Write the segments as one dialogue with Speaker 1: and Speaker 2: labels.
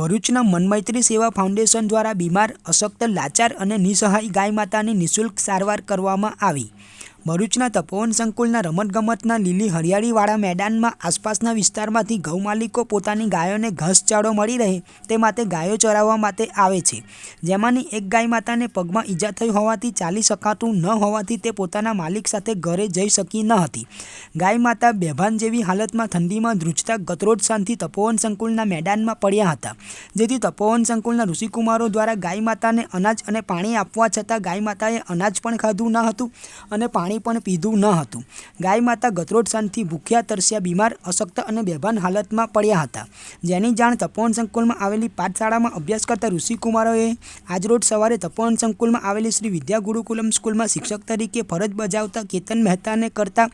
Speaker 1: ભરૂચના મનમૈત્રી સેવા ફાઉન્ડેશન દ્વારા બીમાર, અશક્ત, લાચાર અને નિસહાય ગાય માતાની નિઃશુલ્ક સારવાર કરવામાં આવી. ભરૂચના તપોવન સંકુલના રમતગમતના લીલી હરિયાળીવાળા મેદાનમાં આસપાસના વિસ્તારમાંથી ગૌમાલિકો પોતાની ગાયોને ઘાસચારો મળી રહે તે માટે ગાયો ચરાવવા માટે આવે છે. જેમાંની એક ગાય માતાને પગમાં ઈજા થઈ હોવાથી ચાલી શકાતું ન હોવાથી તે પોતાના માલિક સાથે ઘરે જઈ શકી ન હતી. ગાય માતા બેભાન જેવી હાલતમાં ઠંડીમાં ધ્રુજતા ગતરોજ સાંજથી તપોવન સંકુલના મેદાનમાં પડ્યા હતા. જેથી તપોવન સંકુલના ઋષિકુમારો દ્વારા ગાય માતાને અનાજ અને પાણી આપવા છતાં ગાય માતાએ અનાજ પણ ખાધું ન હતું અને પાણી પણ પીધું ન હતું. ગાય માતા ગતરોજ સાંજથી ભૂખ્યા, તરસ્યા, બીમાર, અશક્ત અને બેભાન હાલતમાં પડ્યા હતા. જેની જાણ તપોવન સંકુલમાં આવેલી પાઠશાળામાં અભ્યાસ કરતા ઋષિકુમારોએ આજરોજ સવારે તપોવન સંકુલમાં આવેલી શ્રી વિદ્યા ગુરુકુલમ સ્કૂલમાં શિક્ષક તરીકે ફરજ બજાવતા કેતન મહેતાને કરતા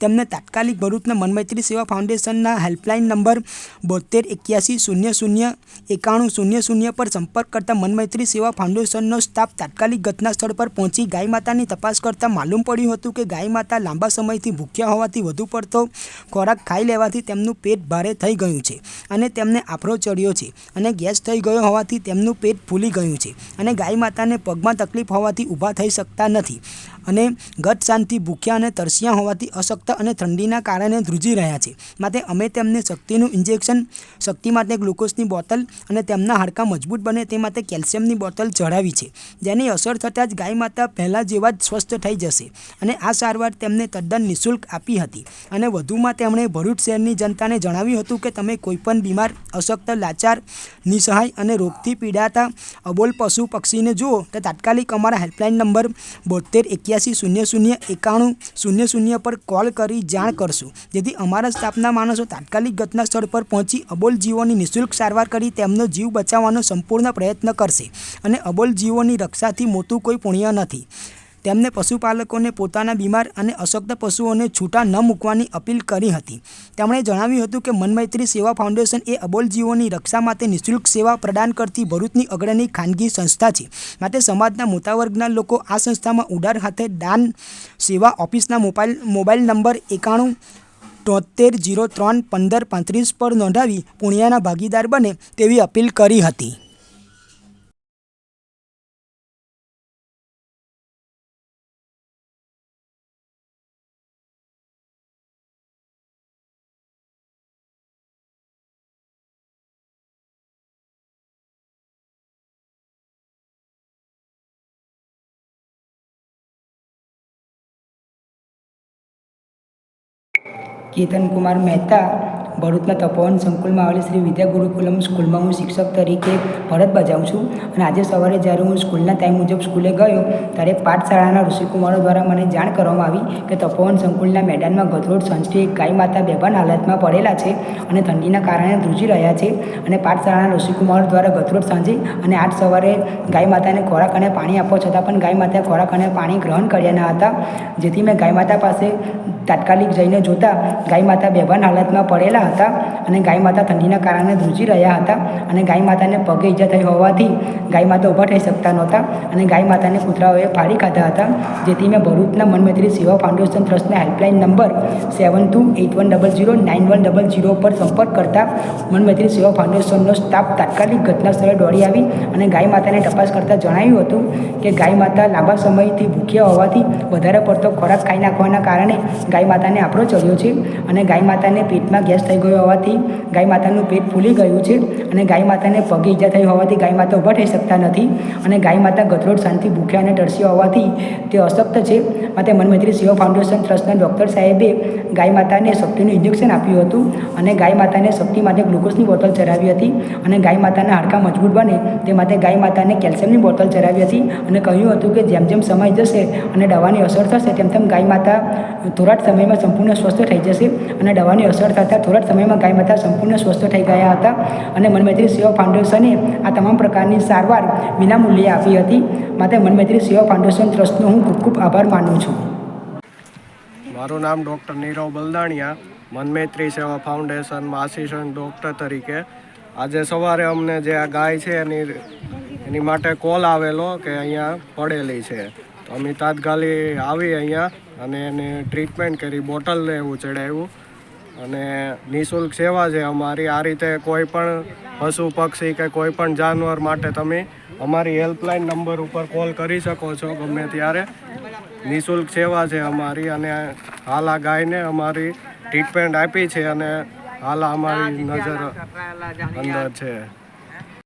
Speaker 1: તેમને તાત્કાલિક ભરૂચના મનમૈત્રી સેવા ફાઉન્ડેશનના હેલ્પલાઇન નંબર બોતેર એક્યાસી શૂન્ય શૂન્ય એકાણું શૂન્ય શૂન્ય પર સંપર્ક કરતા મનમૈત્રી સેવા ફાઉન્ડેશનનો સ્ટાફ તાત્કાલિક ઘટના સ્થળ પર પહોંચી ગાય માતાની તપાસ કરતા માલુમ પડ્યું હતું. કે ગાય માતા લાંબા સમયથી ભૂખ્યા હોવાથી વધુ પડતો ખોરાક ખાઈ લેવાથી તેમનું પેટ ભારે થઈ ગયું છે અને તેમને આફરો ચડ્યો છે અને ગેસ થઈ ગયો હોવાથી તેમનું પેટ ફૂલી ગયું છે અને ગાય માતાને પગમાં તકલીફ હોવાથી ઊભા થઈ શકતા નથી. અને ગત શાંતિ ભૂખ્યા અને તરસ્યા હોવાથી અશક્ત અને ઠંડીના કારણે ધ્રુજી રહ્યા છે. માટે અમે તેમને શક્તિનું ઇન્જેક્શન શક્તિ માટે ગ્લુકોઝની બોટલ અને તેમના હાડકાં મજબૂત બને તે માટે કેલ્શિયમની બોટલ ચઢાવી છે. જેની અસર થતાં જ ગાય માતા પહેલાં જેવા જ સ્વસ્થ થઈ જશે અને આ સારવાર તેમને તદ્દન નિઃશુલ્ક આપી હતી. અને વધુમાં તેમણે ભરૂચ શહેરની જનતાને જણાવ્યું હતું કે તમે કોઈપણ બીમાર, અશક્ત, લાચાર, નિસહાય અને રોગથી પીડાતા અબોલ પશુ પક્ષીને જુઓ તો તાત્કાલિક અમારા હેલ્પલાઇન નંબર બોતેર એક્યાસી શૂન્ય શૂન્ય એકાણું શૂન્ય શૂન્ય પર કોલ કરી જાણ કરશું. જેથી અમારા સ્ટાફના માણસો તાત્કાલિક ઘટના સ્થળ પર પહોંચી અબોલ જીવોની નિઃશુલ્ક સારવાર કરી તેમનો જીવ બચાવવાનો સંપૂર્ણ પ્રયત્ન કરશે અને અબોલ જીવોની રક્ષાથી મોટું કોઈ પુણ્ય નથી. તેમને પશુપાલકોને પોતાના બીમાર અને અશક્ત પશુઓને છૂટા ન મૂકવાની અપીલ કરી હતી. તેમણે જણાવ્યું હતું કે મનમૈત્રી સેવા ફાઉન્ડેશન એ અબોલ જીવોની રક્ષા માટે નિઃશુલ્ક સેવા પ્રદાન કરતી ભરૂચની અગ્રણી ખાનગી સંસ્થા છે. માટે સમાજના મોટા વર્ગના લોકો આ સંસ્થામાં ઉડાર હાથે દાન સેવા ઓફિસના મોબાઈલ મોબાઈલ નંબર એકાણું, તોતેર, જીરો ત્રણ, પંદર, પાંત્રીસ પર નોંધાવી પુણ્યાના ભાગીદાર બને તેવી અપીલ કરી હતી. કેતન કુમાર મહેતા ભરૂચના તપોવન સંકુલમાં આવેલી શ્રી વિદ્યા ગુરુકુલમ સ્કૂલમાં હું શિક્ષક તરીકે ફરજ બજાવું છું અને આજે સવારે જ્યારે હું સ્કૂલના ટાઈમ મુજબ સ્કૂલે ગયો ત્યારે પાઠશાળાના ઋષિકુમારો દ્વારા મને જાણ કરવામાં આવી કે તપોવન સંકુલના મેદાનમાં ગધરોડ સંસ્થિત ગાય માતા બેભાન હાલતમાં પડેલા છે અને ઠંડીના કારણે ધ્રુજી રહ્યા છે અને પાઠશાળાના ઋષિકુમારો દ્વારા ગધરોડ સાંજે અને આજ સવારે ગાય માતાને ખોરાક અને પાણી આપવા છતાં પણ ગાય માતાએ ખોરાક અને પાણી ગ્રહણ કર્યા ન હતા. જેથી મેં ગાય માતા પાસે તાત્કાલિક જઈને જોતા ગાય માતા બેભાન હાલતમાં પડેલા હતા અને ગાય માતા ઠંડીના કારણે ધ્રુજી રહ્યા હતા અને ગાય માતાને પગે ઈજા થઈ હોવાથી ગાય માતા ઊભા થઈ શકતા નહોતા અને ગાય માતાને કૂતરાઓએ ફાડી ખાધા હતા. જેથી મેં ભરૂચના મનમૈત્રી સેવા ફાઉન્ડેશન ટ્રસ્ટના helpline number seven two eight one double zero nine one double zero પર સંપર્ક કરતા મનમૈત્રી સેવા ફાઉન્ડેશનનો સ્ટાફ તાત્કાલિક ઘટના સ્થળે દોડી આવી અને ગાય માતાને તપાસ કરતાં જણાવ્યું હતું કે ગાય માતા લાંબા સમયથી ભૂખ્યા હોવાથી વધારે પડતો ખોરાક ખાઈ નાખવાના કારણે ગાય માતાને આપણો ચડ્યો છે અને ગાય માતાને પેટમાં ગેસ થઈ ગયો હોવાથી ગાય માતાનું પેટ ફૂલી ગયું છે અને ગાય માતાને પગે ઈજા થઈ હોવાથી ગાય માતા ઊભા થઈ શકતા નથી અને ગાય માતા ગતરોજ શાંતિ, ભૂખ્યા અને ટરસી હોવાથી તે અશક્ત છે. માટે મનમૈત્રી સેવા ફાઉન્ડેશન ટ્રસ્ટના ડૉક્ટર સાહેબે ગાય માતાને શક્તિનું ઇન્જેક્શન આપ્યું હતું અને ગાય માતાને શક્તિ માટે ગ્લુકોઝની બોટલ ચડાવી હતી અને ગાય માતાના હાડકાં મજબૂત બને તે માટે ગાય માતાને કેલ્શિયમની બોટલ ચડાવી હતી અને કહ્યું હતું કે જેમ જેમ સમય જશે અને દવાની અસર થશે, તેમ તેમ ગાય માતા થોડા સમયમાં સંપૂર્ણ સ્વસ્થ થઈ જશે અને દવાની અસર થતાં થોડા સમયમાં ગાય માતા સંપૂર્ણ સ્વસ્થ થઈ ગયા હતા અને મનમૈત્રી સેવા ફાઉન્ડેશને આ તમામ પ્રકારની સારવાર વિનામૂલ્યે આપી હતી. માટે મનમૈત્રી સેવા ફાઉન્ડેશન ટ્રસ્ટનો હું ખૂબ ખૂબ આભાર માનું છું.
Speaker 2: મારું નામ ડૉક્ટર નીરવ બલદાણિયા, મનમૈત્રી સેવા ફાઉન્ડેશનમાં આસિસ્ટન્ટ ડૉક્ટર તરીકે. આજે સવારે અમને જે આ ગાય છે એની એની માટે કોલ આવેલો કે અહીંયા પડેલી છે. તો અમે તાત્કાલિક આવી અહીંયા અને એને ટ્રીટમેન્ટ કરી બોટલ ને એવું ચડાવ્યું. અને નિઃશુલ્ક સેવા છે અમારી. આ રીતે કોઈ પણ પશુ, પક્ષી કે કોઈ પણ જાનવર માટે તમે અમારી હેલ્પલાઇન નંબર ઉપર કોલ કરી શકો છો ગમે ત્યારે. નિઃશુલ્ક સેવા છે અમારી અને હાલ આ ગાયને અમારી ટ્રીટમેન્ટ આપી છે અને હાલ અમારી નજર અંદર છે.